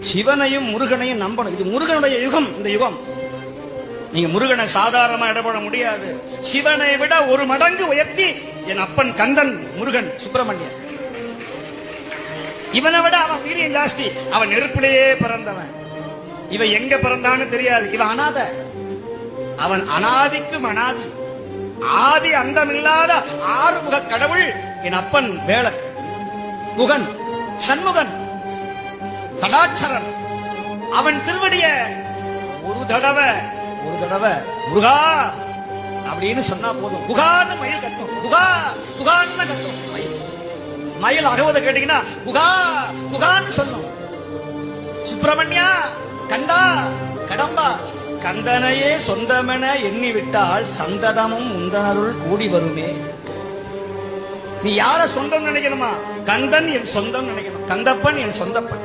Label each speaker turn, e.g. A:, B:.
A: சிவனையும் முருகனையும் நம்பணும். இது முருகனுடைய யுகம் இந்த யுகம். நீங்க முருகனை சாதாரணமா இடப்பட முடியாது. சிவனை விட ஒரு மடங்கு உயர்த்தி என் அப்பன் கந்தன் முருகன் சுப்பிரமணியன். இவனை விட அவன் வீரியம் ஜாஸ்தி. அவன் நெருப்பிலேயே பிறந்தவன். இவன் எங்க பிறந்தான்னு தெரியாது. இவன் அனாத. அவன் அனாதிக்கும் அனாதி. ஆதி அந்தமில்லாத ஆறுமுக கடவுள் என் அப்பன் வேளன் முகன் சண்முகன். சடாட்சரன் அவன் திருவடிய ஒரு தடவை ஒரு தடவை முருகா அப்படின்னு சொன்னா போதும். புகான்னு மயில் கத்தும். புகா புகான்னு கத்தும். மயில். மயில் அகவத கேட்டீங்கன்னா புகா புகான்னு சொல்லும். சுப்பிரமணியா கந்தா கடம்பா கந்தனையே சொந்தமென எண்ணி விட்டால் சந்ததமும் உந்தனருள் கூடி வருமே. நீ யார சொந்தம் நினைக்கணுமா? கந்தன் என் சொந்தம் நினைக்கணும். கந்தப்பன் என் சொந்தப்பன்.